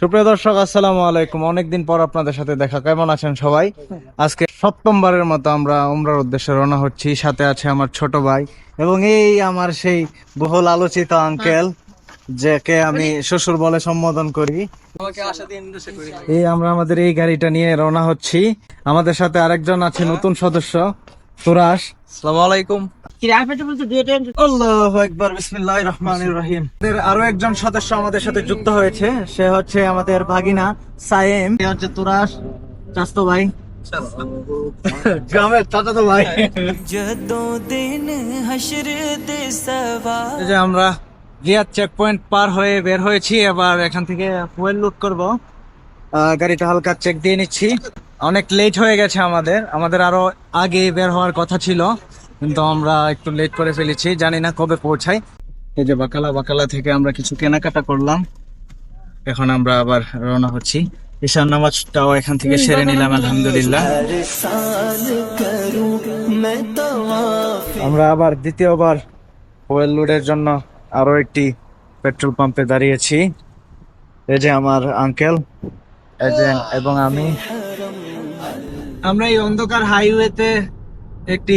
সুপ্রিয় দর্শক, আসসালামু আলাইকুম। অনেকদিন পর আপনাদের সাথে দেখা। কেমন আছেন সবাই? আজকে সপ্তমবারের মতো আমরা উমরার উদ্দেশ্যে রওনা হচ্ছি। সাথে আছে আমার ছোট ভাই এবং এই আমার সেই বহুল আলোচিত আঙ্কেল যাকে আমি শ্বশুর বলে সম্বোধন করি। এই আমরা আমাদের এই গাড়িটা নিয়ে রওনা হচ্ছি। আমাদের সাথে আরেকজন আছে নতুন সদস্য। তোরা আরও একজন সদস্য আমাদের সাথে যুক্ত হয়েছে সে হচ্ছে আমাদের ভাগিনা আমরা রিয়াদ চেক পয়েন্ট পার হয়ে বের হয়েছি এবার এখান থেকে ফুয়েল লুট করব। গাড়িটা হালকা চেক দিয়ে নিচ্ছি। অনেক লেট হয়ে গেছে আমাদের। আমাদের আরও আগে বের হওয়ার কথা ছিল কিন্তু আমরা একটু লেট করে ফেলেছি জানি না কবে পৌঁছাই। এই যে বাকালা বাকালা থেকে আমরা কিছু কেনাকাটা করলাম। এখন আমরা আবার রওনা হচ্ছি। ঈশান নামাজটাও এখান থেকে সেরে নিলাম আলহামদুলিল্লাহ। আমরা আবার দ্বিতীয়বার ওয়েল লোডের জন্য আরও একটি পেট্রোল পাম্পে দাঁড়িয়েছি। এই যে আমার আঙ্কেল এজেন্ট এবং আমি। আমরা এই অন্ধকার হাইওয়েতে একটি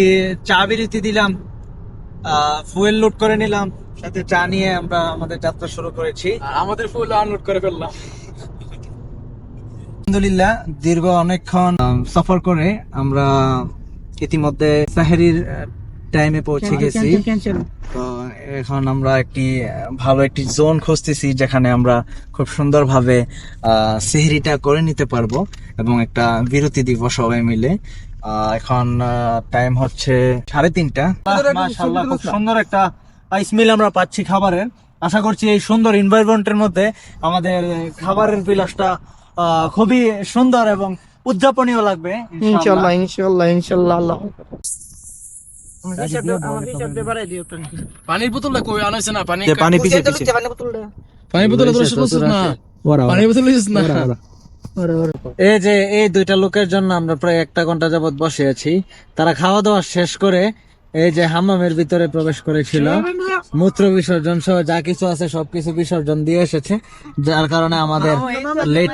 চা বিরতি দিলাম ফুয়েল লোড করে নিলাম সাথে চা নিয়ে আমরা আমাদের যাত্রা শুরু করেছি। আমাদের ফুয়েল আনলোড করে ফেললাম। আলহামদুলিল্লাহ দীর্ঘ অনেকক্ষণ সফর করে আমরা ইতিমধ্যে সাহেরির টাইমে পৌঁছে গেছি। তো এখন আমরা একটি ভালো একটি জোন খুঁজতেছি যেখানে আমরা খুব সুন্দরভাবে সেহরিটা করে নিতে পারব এবং একটা বিরতি দিব সবাই মিলে। এখন টাইম হচ্ছে সাড়ে তিনটা। মাশাআল্লাহ, খুব সুন্দর একটা স্মেল আমরা পাচ্ছি খাবারের। আশা করছি এই সুন্দর এনভায়রনমেন্টের মধ্যে আমাদের খাবারের বিলাসটা আহ, খুবই সুন্দর এবং উদযাপনীয় লাগবে ইনশাল্লাহ ইনশাল্লাহ আল্লাহ পানির বোতলটা কই আনাইছে না পানি পানি পিছে পিছে? পানির বোতল তোরা শুধু না। পানির বোতল না। এই যে এই দুইটা লোকের জন্য আমরা প্রায় একটা ঘণ্টা যাবত বসে আছি। তারা খাওয়া দাওয়া শেষ করে এই যে হামামের ভিতরে প্রবেশ করেছিল মূত্র বিসর্জন সহ যা কিছু আছে সবকিছু বিসর্জন দিয়ে এসেছে যার কারণে আমাদের লেট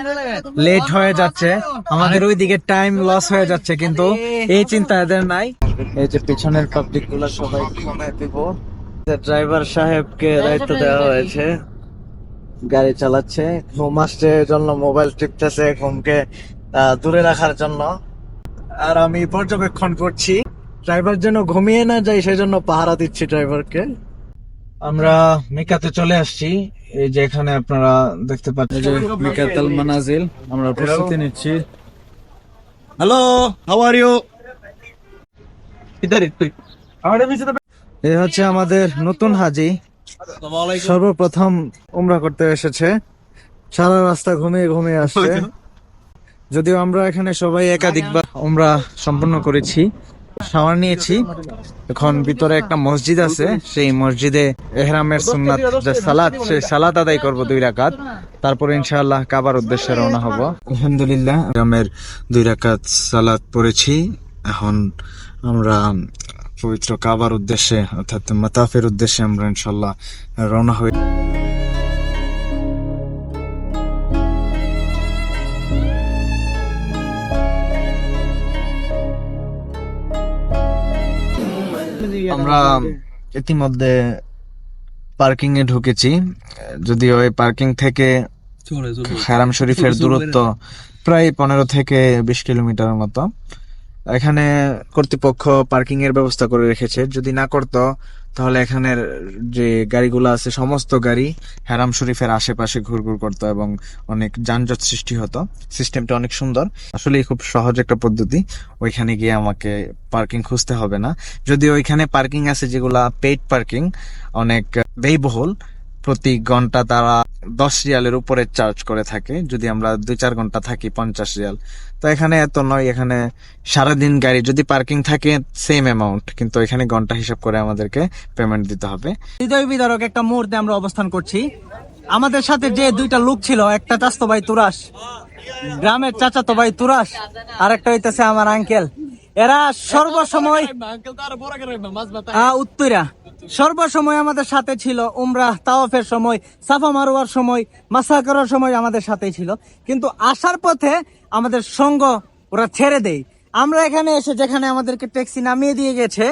লেট হয়ে যাচ্ছে। আমাদের ওইদিকে টাইম লস হয়ে যাচ্ছে কিন্তু এই চিন্তা এদের নাই। এই যে পিছনের পাবলিকগুলো সবাই কমে দিব। ড্রাইভার সাহেবকে দায়িত্ব দেওয়া হয়েছে। গাড়ি চালাচ্ছে। ঘুম আসছে জন্য মোবাইল টিপতেছে ঘুমকে দূরে রাখার জন্য। আর আমি পর্যবেক্ষণ করছি। ড্রাইভার যেন ঘুমিয়ে না যায় সেজন্য পাহারা দিচ্ছি ড্রাইভারকে আমরা মিকাতে চলে আসছি। এই যে এখানে আপনারা দেখতে পাচ্ছেন মিকাতাল মানাজিল আমরা প্রস্তুতি নিচ্ছি। হ্যালো হাউ আর ইউ এই হচ্ছে আমাদের নতুন হাজি। সর্বপ্রথম উমরা করতে এসেছে। সারা রাস্তা ঘুমিয়ে ঘুমিয়ে আসছে। যদিও আমরা এখানে সবাই একাধিকবার উমরা সম্পন্ন করেছি। শাওয়ার নিয়েছি। এখন ভিতরে একটা মসজিদ আছে, সেই মসজিদে এহরামের সুন্নাত যে সালাত, সেই সালাত আদায় করব দুই রাকাত। তারপরে ইনশাআল্লাহ কাবার উদ্দেশ্যে রওনা হব। আলহামদুলিল্লাহ, এহরামের দুই রাকাত সালাত পড়েছি। এখন আমরা পবিত্র কাবার উদ্দেশ্যে, অর্থাৎ মাতাফের উদ্দেশ্যে আমরা ইনশাল্লাহ রওনা হই। আমরা ইতিমধ্যে পার্কিং এ ঢুকেছি। যদিও এই পার্কিং থেকে হারাম শরীফের দূরত্ব প্রায় পনেরো থেকে বিশ কিলোমিটার মতো। এখানে কর্তৃপক্ষ পার্কিং এর ব্যবস্থা করে রেখেছে। যদি না করতো তাহলে এখানের যে গাড়িগুলো আছে, সমস্ত গাড়ি হেরাম শরীফের আশেপাশে ঘুরঘুর করতো এবং অনেক যানজট সৃষ্টি হতো। সিস্টেমটা অনেক সুন্দর। আসলে খুব সহজ একটা পদ্ধতি। ওইখানে গিয়ে আমাকে পার্কিং খুঁজতে হবে না। যদি ওইখানে পার্কিং আছে যেগুলা পেইড পার্কিং অনেক ব্যয়বহুল। প্রতি ঘণ্টা তারা দশ রিয়ালের উপরে চার্জ করে থাকে। যদি আমরা দুই চার ঘণ্টা থাকি পঞ্চাশ রিয়াল। তো এখানে এত নয় এখানে সারাদিন গাড়ি যদি পার্কিং থাকে সেম অ্যামাউন্ট কিন্তু এখানে ঘণ্টা হিসাব করে আমাদেরকে পেমেন্ট দিতে হবে। হৃদয় বিদারক একটা মুহূর্তে আমরা অবস্থান করছি। আমাদের সাথে যে দুইটা লোক ছিল একটা চাস্তো ভাই তুরাস গ্রামের চাচাতো ভাই তুরাস আর একটা হইতেছে আমার আঙ্কেল এরা সর্বসময় উত্তরা সর্বসময় আমাদের সাথে ছিল উমরা তাওয়াফের সময়, সাফা মারোয়ার সময় মাসা করার সময় আমাদের সাথে ছিল। কিন্তু আসার পথে আমাদের সঙ্গ ওরা ছেড়ে দেয়। আমরা এখানে এসে যেখানে আমাদেরকে ট্যাক্সি নামিয়ে দিয়ে গেছে,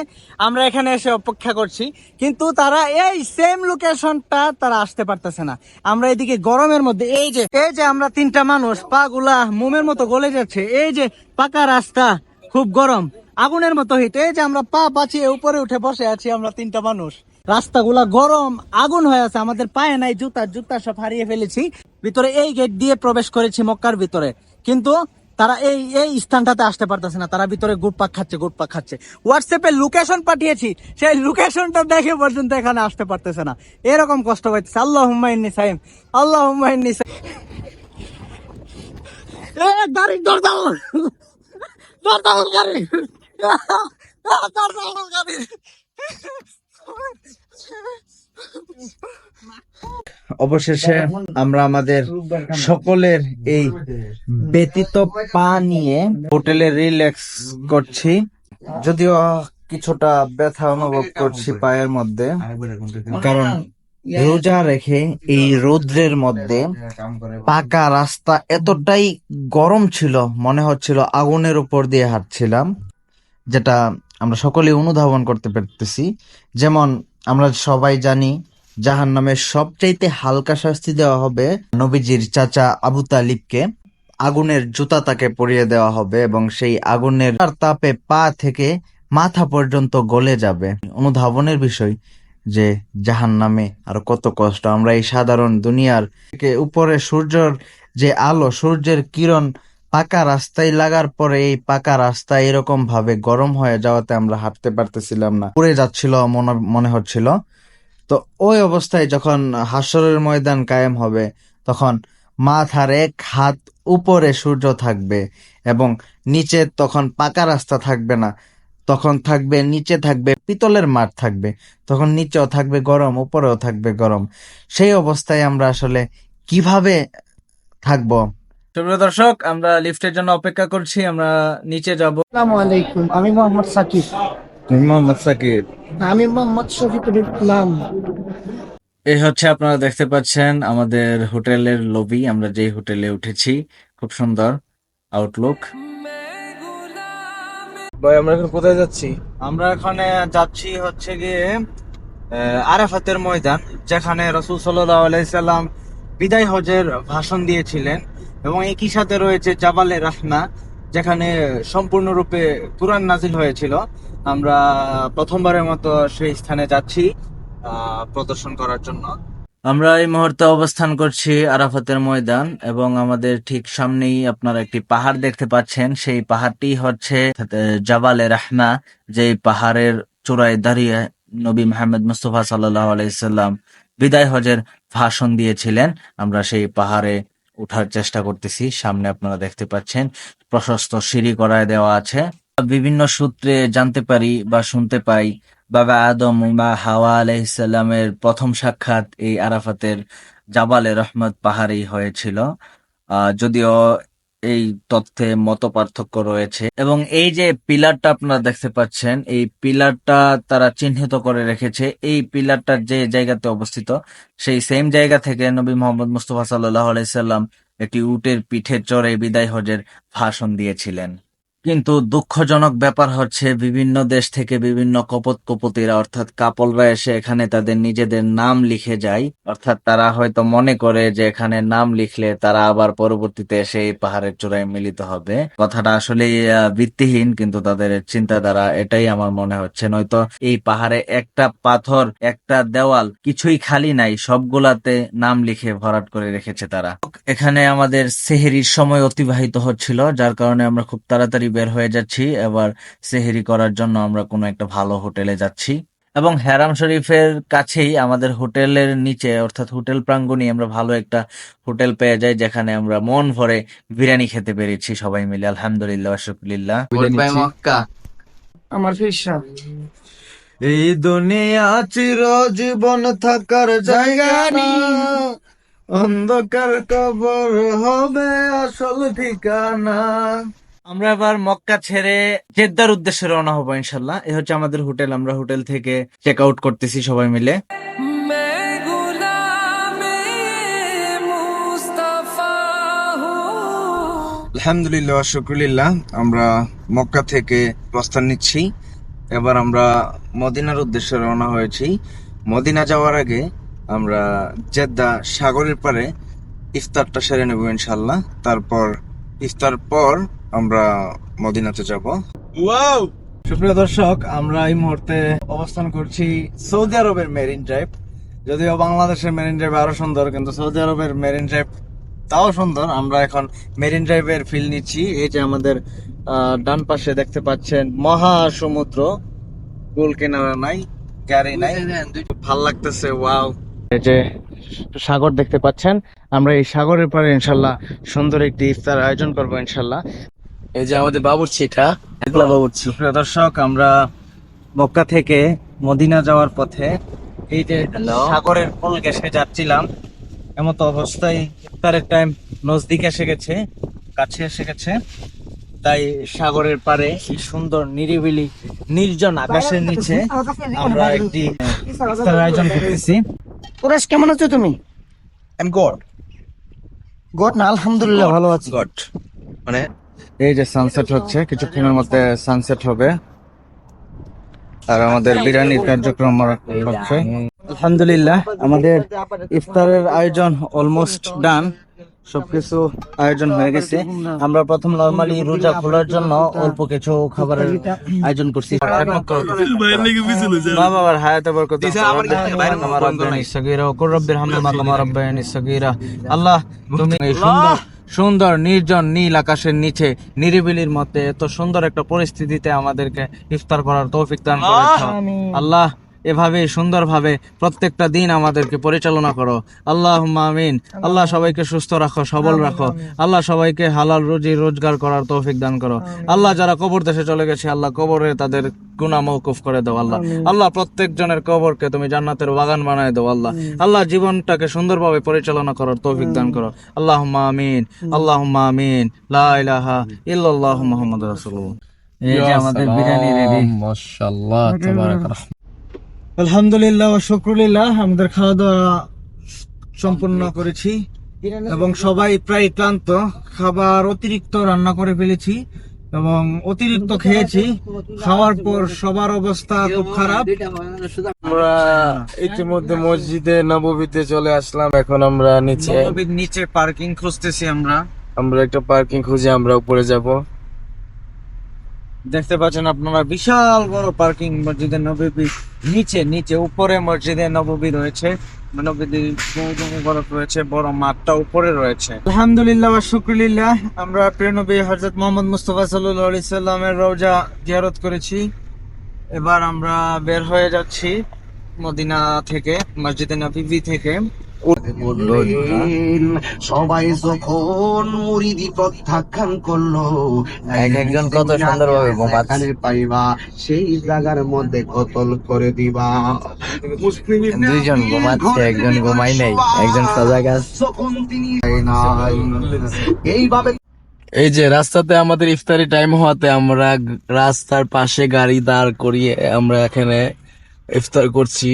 আমরা এখানে এসে অপেক্ষা করছি। কিন্তু তারা এই সেম লোকেশনটা তারা আসতে পারতেছে না। আমরা এদিকে গরমের মধ্যে, এই যে এই যে আমরা তিনটা মানুষ, পা গুলা মোমের মতো গলে যাচ্ছে, এই যে পাকা রাস্তা, খুব গরম। আগুনের মতো হিট যে আমরা পা বাঁচিয়ে উপরে উঠে বসে আছি আমরা তিনটা মানুষ। রাস্তাগুলা গরম, আগুন হয়ে আছে, আমাদের পায়ে নাই, জুতা জুতা সব হারিয়ে ফেলেছি। ভিতরে এই গেট দিয়ে প্রবেশ করেছি মক্কার ভিতরে। কিন্তু তারা এই এই স্থানটাতে আসতে পারতেছে না, তারা ভিতরে গুটপাক খাচ্ছে গুটপাক খাচ্ছে। হোয়াটসঅ্যাপে লোকেশন পাঠিয়েছি, সেই লোকেশনটা দেখে পর্যন্ত এখানে আসতে পারতেছে না। এরকম কষ্ট পাইতেছে। আল্লাহ হুম্মাইন্নি সাইম আল্লাহ হুম্মাইন্নি এ গাড়ি দৌড় দাও গাড়ি! অবশেষে আমরা আমাদের সকলের এই ব্যতীত পা নিয়ে হোটেলে রিল্যাক্স করছি। যদিও কিছুটা ব্যথা অনুভব করছি পায়ের মধ্যে, কারণ রোজা রেখে এই রৌদ্রের মধ্যে পাকা রাস্তা এতটাই গরম ছিল, মনে হচ্ছিল আগুনের উপর দিয়ে হাঁটছিলাম। যেটা আমরা সকলে অনুধাবন করতে পারতেছি। যেমন, আমরা সবাই জানি জাহান নামের সবচাইতে হালকা শাস্তি দেওয়া হবে নবীজির চাচা আবু তালিবকে। আগুনের জুতা তাকে পরিয়ে দেওয়া হবে এবং সেই আগুনের তাপে পা থেকে মাথা পর্যন্ত গলে যাবে। অনুধাবনের বিষয় যে জাহান নামে আর কত কষ্ট। আমরা এই সাধারণ দুনিয়ার উপরে সূর্যর যে আলো, সূর্যের কিরণ পাকা রাস্তায় লাগার পরে এই পাকা রাস্তা এরকম ভাবে গরম হয়ে যাওয়াতে আমরা হাঁটতে পারতেছিলাম না। পড়ে যাচ্ছিল, মনে মনে হচ্ছিল। তো ওই অবস্থায় যখন হাসরের ময়দান কায়েম হবে, তখন মাথার এক হাত উপরে সূর্য থাকবে এবং নিচে তখন পাকা রাস্তা থাকবে না। তখন থাকবে, নিচে থাকবে পিতলের মাঠ থাকবে। তখন নিচেও থাকবে গরম, উপরেও থাকবে গরম। সেই অবস্থায় আমরা আসলে কীভাবে থাকব? সুপ্রিয় দর্শক আমরা লিফটের জন্য অপেক্ষা করছি আমরা নিচে যাব। আসসালামু আলাইকুম আমি মোহাম্মদ সাকিব। মোহাম্মদ সাকিব। আমি মোহাম্মদ শফিকুল ইসলাম। এই হচ্ছে আপনারা দেখতে পাচ্ছেন আমাদের হোটেলের লবি আমরা যেই হোটেলে উঠেছি খুব সুন্দর আউটলুক ভাই আমরা এখন কোথায় যাচ্ছি? আমরা এখানে যাচ্ছি হচ্ছে গিয়ে আহ, আরাফাতের ময়দান যেখানে রসুল সাল্লাহ আলাইসাল্লাম বিদায় হজের ভাষণ দিয়েছিলেন। এবং একই সাথে রয়েছে জাবালে রাহমা যেখানে সম্পূর্ণরূপে কুরআন নাজিল হয়েছিল। আমরা প্রথমবারের মতো সেই স্থানে যাচ্ছি প্রদর্শন করার জন্য। আমরা এই মুহূর্তে অবস্থান করছি আরাফাতের ময়দান, এবং আমাদের ঠিক সামনেই আপনারা একটি পাহাড় দেখতে পাচ্ছেন। সেই পাহাড়টি হচ্ছে জাবালে রাহমা যে পাহাড়ের চূড়ায় দাঁড়িয়ে নবী মোহাম্মদ মুস্তফা সাল্লাহ আলাইসাল্লাম বিদায় হজের ভাষণ দিয়েছিলেন। আমরা সেই পাহাড়ে উঠার চেষ্টা করতেছি। সামনে আপনারা দেখতে পাচ্ছেন, প্রশস্ত সিঁড়ি করায় দেওয়া আছে। বিভিন্ন সূত্রে জানতে পারি বা শুনতে পাই, বাবা আদম বা হাওয়া আলাইসাল্লামের প্রথম সাক্ষাৎ এই আরাফাতের জাবালে রহমত পাহাড়েই হয়েছিল। যদিও এই তথ্যে মত পার্থক্য রয়েছে। এবং এই যে পিলারটা আপনারা দেখতে পাচ্ছেন, এই পিলারটা তারা চিহ্নিত করে রেখেছে। এই পিলারটা যে জায়গাতে অবস্থিত, সেই সেম জায়গা থেকে নবী মোহাম্মদ মুস্তফা সাল্লাহ আলাইসাল্লাম একটি উটের পিঠে চড়ে বিদায় হজের ভাষণ দিয়েছিলেন। কিন্তু দুঃখজনক ব্যাপার হচ্ছে বিভিন্ন দেশ থেকে বিভিন্ন কপত কপতিরা অর্থাৎ কাপলরা এসে এখানে তাদের নিজেদের নাম লিখে যায়। অর্থাৎ তারা হয়তো মনে করে যে এখানে নাম লিখলে তারা আবার পরবর্তীতে এসে এই পাহাড়ের চূড়ায় মিলিত হবে। কথাটা আসলে ভিত্তিহীন, কিন্তু তাদের চিন্তাধারা এটাই আমার মনে হচ্ছে। নয়তো এই পাহাড়ে একটা পাথর, একটা দেওয়াল কিছুই খালি নাই, সবগুলাতে নাম লিখে ভরাট করে রেখেছে তারা। এখানে আমাদের সেহেরির সময় অতিবাহিত হচ্ছিল, যার কারণে আমরা খুব তাড়াতাড়ি বের হয়ে যাচ্ছি এবার সেহেরি করার জন্য আমরা কোনো একটা ভালো হোটেলে যাচ্ছি। এবং হেরাম শরীফের কাছেই আমাদের হোটেলের নিচে অর্থাৎ হোটেল প্রাঙ্গণে আমরা ভালো একটা হোটেল পেয়ে যাই যেখানে আমরা মন ভরে বিরিয়ানি খেতে পেরেছি সবাই মিলে। আলহামদুলিল্লাহ শুক্রিল্লাহ আমার এই দুনিয়া চির জীবন থাকার জায়গা না। অন্ধকার কবর হবে আসল ঠিকানা। আমরা এবার মক্কা ছেড়ে জেদ্দার উদ্দেশ্যে রওনা হব ইনশাল্লাহ এ হচ্ছে আমাদের হোটেল আমরা হোটেল থেকে চেক আউট করতেছি সবাই মিলে। আলহামদুলিল্লাহ শুক্রিল্লাহ আমরা মক্কা থেকে প্রস্থান নিচ্ছি। এবার আমরা মদিনার উদ্দেশ্যে রওনা হয়েছি। মদিনা যাওয়ার আগে আমরা জেদ্দা সাগরের পারে ইফতারটা সেরে নেব ইনশাল্লাহ তারপর ইফতার পর আমরা মদিনাতে যাব। সুপ্রিয় দর্শক আমরা এই মুহূর্তে অবস্থান করছি সৌদি আরবের মেরিন ড্রাইভ। যদিও বাংলাদেশের মেরিন ড্রাইভ আরও সুন্দর কিন্তু সৌদি আরবের মেরিন ড্রাইভ তাও সুন্দর। আমরা এখন মেরিন ড্রাইভের ফিল নিচ্ছি। এই যে আমাদের আহ, ডান পাশে দেখতে পাচ্ছেন মহা সমুদ্র কুল কিনারা নাই গাড়ি নাই। ভালো লাগতেছে ওয়াও এই যে সাগর দেখতে পাচ্ছেন। আমরা এই সাগরের পারে ইনশাল্লাহ সুন্দর একটি ইফতার আয়োজন করব ইনশাল্লাহ। এই যে আমাদের বাবুর্চি এটা একলা বাবুর্চি। প্রিয় দর্শক আমরা মক্কা থেকে মদিনা যাওয়ার পথে এই যে সাগরের কোল ঘেসে যাচ্ছিলাম এমতো অবস্থায় ইফতারের টাইম নজদিক এসে গেছে কাছে এসে গেছে। তাই সাগরের পারে সুন্দর নিরিবিলি নির্জন আকাশের নিচে আমরা একটি ইফতারের আয়োজন করতেছি। কুরেশ কেমন আছো তুমি? এম গড গড না আলহামদুলিল্লাহ ভালো আছি। গড মানে এই যে সানসেট হচ্ছে কিছুক্ষণের মধ্যে সানসেট হবে। আর আমাদের বিরিয়ানির কার্যক্রম হচ্ছে। আলহামদুলিল্লাহ আমাদের ইফতারের আয়োজন অলমোস্ট ডান সবকিছু আয়োজন হয়ে গেছে। আমরা প্রথম নরমালি রোজা খোলার জন্য অল্প কিছু খাবারের আয়োজন করছি। মা বাবার হায়াতে বরকত আল্লাহ তুমি সুন্দর সুন্দর নির্জন নীল আকাশের নিচে নিরিবিলির মধ্যে এত সুন্দর একটা পরিস্থিতিতে আমাদেরকে ইফতার করার তৌফিক দান করেছ আল্লাহ এভাবে সুন্দরভাবে প্রত্যেকটা দিন আমাদেরকে পরিচালনা করো। আল্লাহ আমিন। আল্লাহ সবাইকে সুস্থ রাখো সবল রাখো। আল্লাহ সবাইকে হালাল রুজি রোজগার করার তৌফিক দান করো। আল্লাহ যারা কবর দেশে চলে গেছে আল্লাহ কবরে তাদের গুনাহ মওকুফ করে দাও আল্লাহ। আল্লাহ প্রত্যেক জনের কবরকে তুমি জান্নাতের বাগান বানায় দাও আল্লাহ। আল্লাহ জীবনটাকে সুন্দরভাবে পরিচালনা করার তৌফিক দান করো। আল্লাহ আমিন। আল্লাহ আমিন। লা ইলাহা ইল্লাল্লাহু মুহাম্মাদুর এই যে আমাদের বিরিয়ানি রেডি মাশাআল্লাহ তাবারাক আলহামদুলিল্লাহ ও শুক্রুলিল্লাহ আমাদের খাওয়া দাওয়া সম্পূর্ণ করেছি এবং সবাই প্রায় ক্লান্ত। খাবার অতিরিক্ত রান্না করে ফেলেছি এবং অতিরিক্ত খেয়েছি। খাওয়ার পর সবার অবস্থা খুব খারাপ। আমরা ইতিমধ্যে মসজিদে নববীতে চলে আসলাম। এখন আমরা নিচে নিচে পার্কিং খুঁজতেছি আমরা। আমরা একটা পার্কিং খুঁজে আমরা উপরে যাব। দেখতে পাচ্ছেন আপনারা বিশাল বড় পার্কিং মসজিদের নববী। নিচে নিচে, উপরে মসজিদে নববী রয়েছে। রয়েছে, বড় মাঠটা উপরে রয়েছে। আলহামদুলিল্লাহ ওয়া শুকরিল্লাহ আমরা প্রিয় নবী হযরত মোহাম্মদ মুস্তাফা সাল্লাল্লাহু সাল্লামের রওজা জিয়ারত করেছি। এবার আমরা বের হয়ে যাচ্ছি মদিনা থেকে, মসজিদে নববী থেকে। সবাই যখন মুরিদি প্রত্যাখ্যান করল এক একজন কত সুন্দরভাবে ঘুমাচ্ছে। পাইবা সেই জায়গার মধ্যে কতল করে দিবা। দুইজন ঘুমাচ্ছে একজন ঘুমাই নাই একজন সজাগ আছে। যখন তিনি এইভাবে এই যে রাস্তাতে আমাদের ইফতারি টাইম হওয়াতে আমরা রাস্তার পাশে গাড়ি দাঁড় করিয়ে আমরা এখানে ইফতার করছি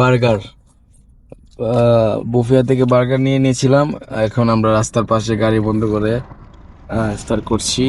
বার্গার। বুফিয়া থেকে বার্গার নিয়ে নিয়েছিলাম। এখন আমরা রাস্তার পাশে গাড়ি বন্ধ করে স্টার্ট করছি।